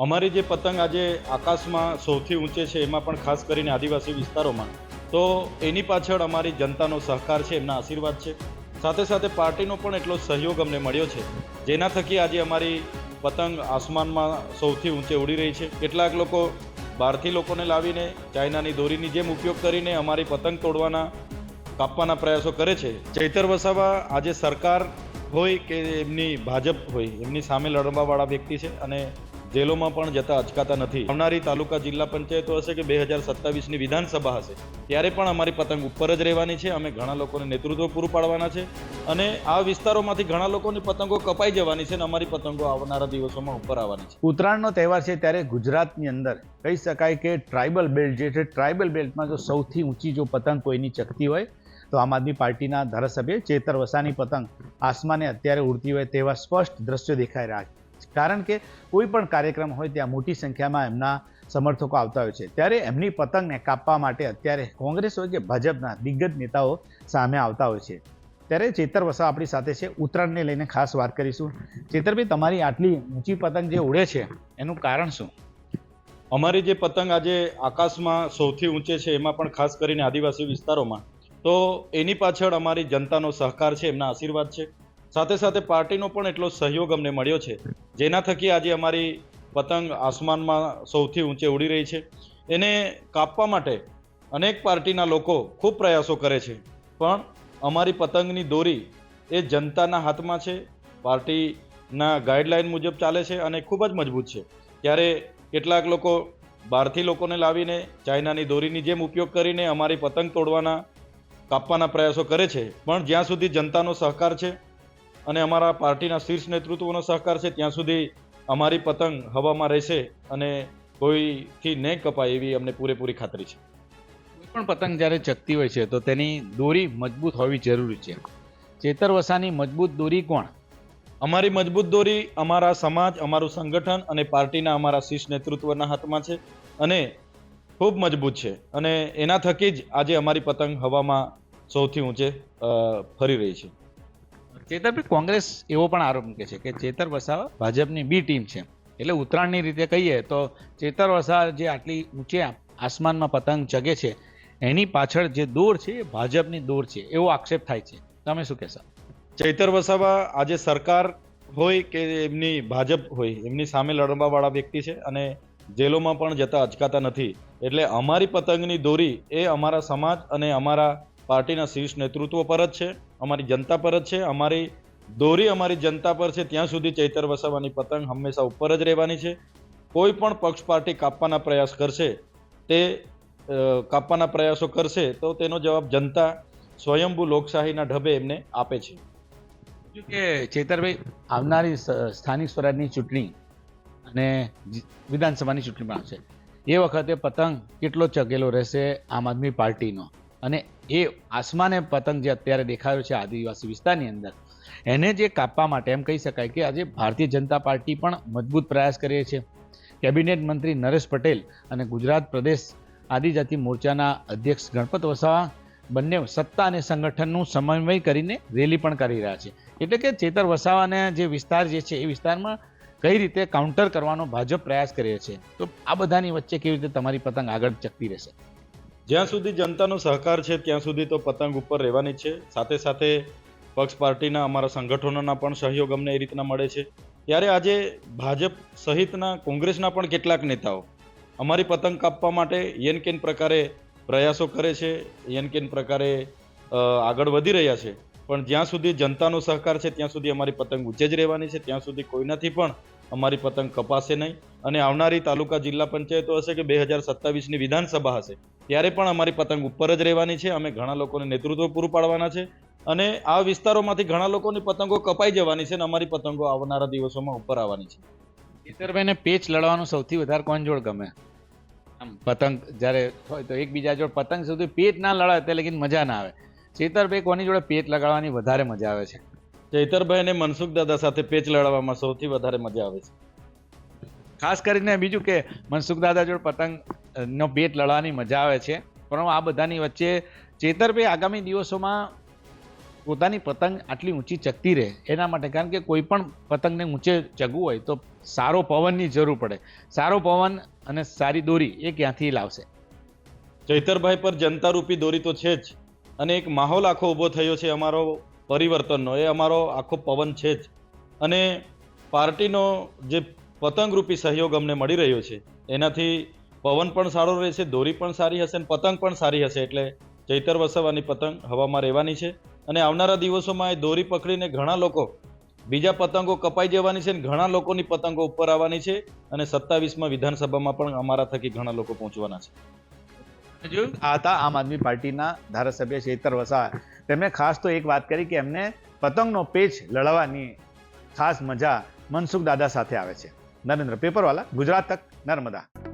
અમારી જે પતંગ આજે આકાશમાં સૌથી ઊંચે છે, એમાં પણ ખાસ કરીને આદિવાસી વિસ્તારોમાં, તો એની પાછળ અમારી જનતાનો સહકાર છે, એમના આશીર્વાદ છે. સાથે સાથે પાર્ટીનો પણ એટલો સહયોગ અમને મળ્યો છે. જેના થકી આજે અમારી પતંગ આસમાનમાં સૌથી ઊંચે ઉડી રહી છે. કેટલાક લોકો બહારથી લોકોને લાવીને ચાઇનાની દોરીની જેમ ઉપયોગ કરીને અમારી પતંગ તોડવાના, કાપવાના પ્રયાસો કરે છે. ચૈતર વસાવા આજે સરકાર હોય કે એમની ભાજપ હોય, એમની સામે લડવાવાળા વ્યક્તિ છે અને જેલોમાં પણ જતા અચકાતા નથી. આવનારી તાલુકા જિલ્લા પંચાયતો હશે કે બે હજાર સત્તાવીસની વિધાનસભા હશે, ત્યારે પણ અમારી પતંગ ઉપર જ રહેવાની છે. અમે ઘણા લોકોને નેતૃત્વ પૂરું પાડવાના છે અને આ વિસ્તારોમાંથી ઘણા લોકોની પતંગો કપાઈ જવાની છે અને અમારી પતંગો આવનારા દિવસોમાં ઉપર આવવાની છે. ઉત્તરાયણનો તહેવાર છે ત્યારે ગુજરાતની અંદર કહી શકાય કે ટ્રાઇબલ બેલ્ટ જે છે ટ્રાઇબલ બેલ્ટમાં જો સૌથી ઊંચી જો પતંગ કોઈની ચકતી હોય, તો આમ આદમી પાર્ટીના ધારાસભ્ય ચેતર વસાની પતંગ આસમાને અત્યારે ઉડતી હોય તેવા સ્પષ્ટ દ્રશ્યો દેખાઈ રહ્યા છે. કારણ કે કોઈ પણ કાર્યક્રમ હોય ત્યાં મોટી સંખ્યામાં એમના સમર્થકો આવતા હોય છે. ત્યારે એમની પતંગને કાપવા માટે અત્યારે કોંગ્રેસ હોય કે ભાજપના દિગ્ગજ નેતાઓ સામે આવતા હોય છે. ત્યારે ચેતર વસા આપણી સાથે છે. ઉત્તરાયણને લઈને ખાસ વાત કરીશું. ચેતરભાઈ, તમારી આટલી ઊંચી પતંગ જે ઉડે છે, એનું કારણ શું? અમારી જે પતંગ આજે આકાશમાં સૌથી ઊંચે છે, એમાં પણ ખાસ કરીને આદિવાસી વિસ્તારોમાં. તો એની પાછળ અમારી જનતાનો સહકાર છે, એમના આશીર્વાદ છે. સાથે સાથે પાર્ટીનો પણ એટલો સહયોગ અમને મળ્યો છે. જેના થકી આજે અમારી પતંગ આસમાનમાં સૌથી ઊંચે ઉડી રહી છે. એને કાપવા માટે અનેક પાર્ટીના લોકો ખૂબ પ્રયાસો કરે છે. પણ અમારી પતંગની દોરી એ જનતાના હાથમાં છે. પાર્ટીના ગાઈડલાઈન મુજબ ચાલે છે અને ખૂબ જ મજબૂત છે. ત્યારે કેટલાક લોકો બહારથી લોકોને લાવીને ચાઇનાની દોરીની જેમ ઉપયોગ કરીને અમારી પતંગ તોડવાના, કાપવાના પ્રયાસો કરે છે. પણ જ્યાં સુધી જનતાનો સહકાર છે અને અમારા પાર્ટીના શીર્ષ નેતૃત્વનો સહકાર છે ત્યાં સુધી અમારી પતંગ હવામાં રહેશે અને કોઈથી નહીં કપાય એવી અમને પૂરેપૂરી ખાતરી છે. કોઈ પણ પતંગ જ્યારે ચકતી હોય છે તો તેની દોરી મજબૂત હોવી જરૂરી છે. ચેતર વસાની મજબૂત દોરી કોણ? અમારી મજબૂત દોરી અમારા સમાજ અમારું સંગઠન અને પાર્ટીના અમારા શીર્ષ નેતૃત્વના હાથમાં છે અને ખૂબ મજબૂત છે. અને એના થકી જ આજે અમારી પતંગ હવામાં સૌથી ઊંચે ફરી રહી છે. ચેતરભાઈ કોંગ્રેસ એવો પણ આરોપ મૂકે છે કે ચેતર વસાવા ભાજપની બી ટીમ છે. એટલે ઉત્તરાયણની રીતે કહીએ તો ચેતર વસાવા જે આટલી ઊંચે આસમાનમાં પતંગ ચગે છે, એની પાછળ જે દોર છે એ ભાજપની દોર છે, એવો આક્ષેપ થાય છે. તમે શું કહેશો? ચૈતર વસાવા આજે સરકાર હોય કે એમની ભાજપ હોય, એમની સામે લડવાવાળા વ્યક્તિ છે અને જેલોમાં પણ જતા અચકાતા નથી. એટલે અમારી પતંગની દોરી એ અમારા સમાજ અને અમારા પાર્ટીના શીર્ષ નેતૃત્વ પર જ છે, અમારી જનતા પર જ છે, અમારી દોરી અમારી જનતા પર છે, ત્યાં સુધી ચૈતર વસાવાની પતંગ હંમેશા ઉપર જ રહેવાની છે. કોઈ પણ પક્ષ પાર્ટી કાપવાના પ્રયાસ કરશે, તે કાપવાના પ્રયાસો કરશે, તો તેનો જવાબ જનતા સ્વયંભૂ લોકશાહીના ઢબે એમને આપે છે. કે ચેતરભાઈ, આવનારી સ્થાનિક સ્વરાજની ચૂંટણી અને વિધાનસભાની ચૂંટણી પણ આવશે. એ વખતે પતંગ કેટલો ચગેલો રહેશે આમ આદમી પાર્ટીનો? અને એ આસમાને પતંગ જે અત્યારે દેખાયો છે આદિવાસી વિસ્તારની અંદર, એને જે કાપવા માટે એમ કહી શકાય કે આજે ભારતીય જનતા પાર્ટી પણ મજબૂત પ્રયાસ કરે છે. કેબિનેટ મંત્રી નરેશ પટેલ અને ગુજરાત પ્રદેશ આદિજાતિ મોરચાના અધ્યક્ષ ગણપત વસાવા બંને સત્તા અને સંગઠનનું સમન્વય કરીને રેલી પણ કરી રહ્યા છે. એટલે કે ચેતર વસાવાને જે વિસ્તાર જે છે, એ વિસ્તારમાં કઈ રીતે કાઉન્ટર કરવાનો ભાજપ પ્રયાસ કરે છે? તો આ બધાની વચ્ચે કેવી રીતે તમારી પતંગ આગળ ચકતી રહેશે? જ્યાં સુધી જનતાનો સહકાર છે, ત્યાં સુધી તો પતંગ ઉપર રહેવાની છે. સાથે સાથે પક્ષ પાર્ટીના અમારા સંગઠનોના પણ સહયોગ અમને એ રીતના મળે છે. ત્યારે આજે ભાજપ સહિતના કોંગ્રેસના પણ કેટલાક નેતાઓ અમારી પતંગ કાપવા માટે યેન કેન પ્રકારે પ્રયાસો કરે છે, યેન કેન પ્રકારે આગળ વધી રહ્યા છે. પણ જ્યાં સુધી જનતાનો સહકાર છે, ત્યાં સુધી અમારી પતંગ ઊંચે જ રહેવાની છે. ત્યાં સુધી કોઈનાથી પણ અમારી પતંગ કપાશે નહીં. અને આવનારી તાલુકા જિલ્લા પંચાયતો હશે કે બે હજાર સત્તાવીસની વિધાનસભા હશે ત્યારે પણ અમારી પતંગ ઉપર જ રહેવાની છે. અમે ઘણા લોકોને નેતૃત્વ પૂરું પાડવાના છે અને આ વિસ્તારોમાંથી ઘણા લોકોની પતંગો કપાઈ જવાની છે અને અમારી પતંગો આવનારા દિવસોમાં ઉપર આવવાની છે. ચેતરભાઈને પેચ લડવાનું સૌથી વધારે કોણ જોડ ગમે? આમ પતંગ જ્યારે હોય તો એકબીજા જોડે પતંગ સુધી પેચ ના લડાય તે લેકિન મજા ના આવે. ચેતરભાઈ કોની જોડે પેચ લગાડવાની વધારે મજા આવે છે? ચૈતરભાઈ અને મનસુખ દાદા સાથે પેચ લડાવવામાં સૌથી વધારે મજા આવે છે. ખાસ કરીને બીજું કે મનસુખ દાદા જોડે પતંગ ભેટ લડવાની મજા આવે છે. પણ આ બધાની વચ્ચે ચેતરભાઈ આગામી દિવસોમાં પોતાની પતંગ આટલી ઊંચી ચગતી રહે. એના માટે કારણ કે કોઈ પણ પતંગને ઊંચે ચગવું હોય તો સારો પવનની જરૂર પડે. સારો પવન અને સારી દોરી એ ક્યાંથી લાવશે? ચૈતરભાઈ પર જનતા રૂપી દોરી તો છે જ. અને એક માહોલ આખો ઊભો થયો છે અમારો પરિવર્તનનો. એ અમારો આખો પવન છે જ. અને પાર્ટીનો જે પતંગરૂપી સહયોગ અમને મળી રહ્યો છે. એનાથી પવન પણ સારો રહેશે દોરી પણ સારી હશે અને પતંગ પણ સારી હશે. એટલે ચૈતર વસાવાની પતંગ હવામાં રહેવાની છે અને આવનારા દિવસોમાં એ દોરી પકડીને ઘણા લોકો બીજા પતંગો કપાઈ જવાની છે અને ઘણા લોકોની પતંગો ઉપર આવવાની છે અને સત્તાવીસમાં વિધાનસભામાં પણ અમારા થકી ઘણા લોકો પહોંચવાના છે. જોયું આ હતા આમ આદમી પાર્ટીના ધારાસભ્ય ચેતર વસાવા. તેમણે ખાસ તો એક વાત કરી કે એમને પતંગનો પેચ લડવાની ખાસ મજા મનસુખ દાદા સાથે આવે છે. નરેન્દ્ર પેપરવાલા ગુજરાત તક નર્મદા